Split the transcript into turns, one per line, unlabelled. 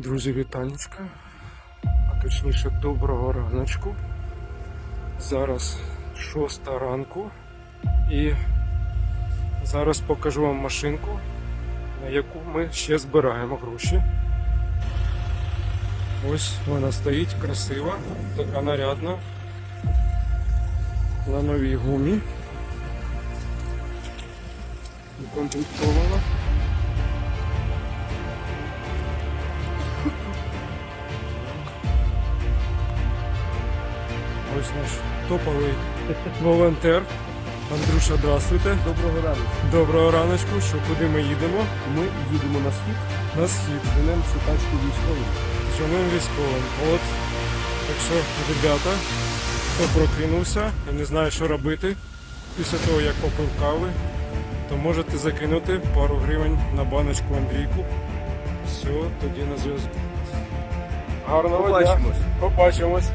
Друзі, вітанечка. А точніше, доброго раночку. Зараз шоста ранку. І зараз покажу вам машинку, на яку ми ще збираємо гроші. Ось вона стоїть красива, така нарядна. На новій гумі. Укомплектована. Ось наш топовий волонтер. Андрюша, здравствуйте.
Доброго ранку.
Доброго раночку. Що куди ми їдемо?
Ми їдемо на схід,
На схід.
женемо цю тачку військовим.
Чорним військовим. От. Так що, ребята, хто прокинувся і не знає, що робити після того, як попив кави, то можете закинути пару гривень на баночку Андрійку. Все, тоді на зв'язку. Гарного дня.
Побачимось.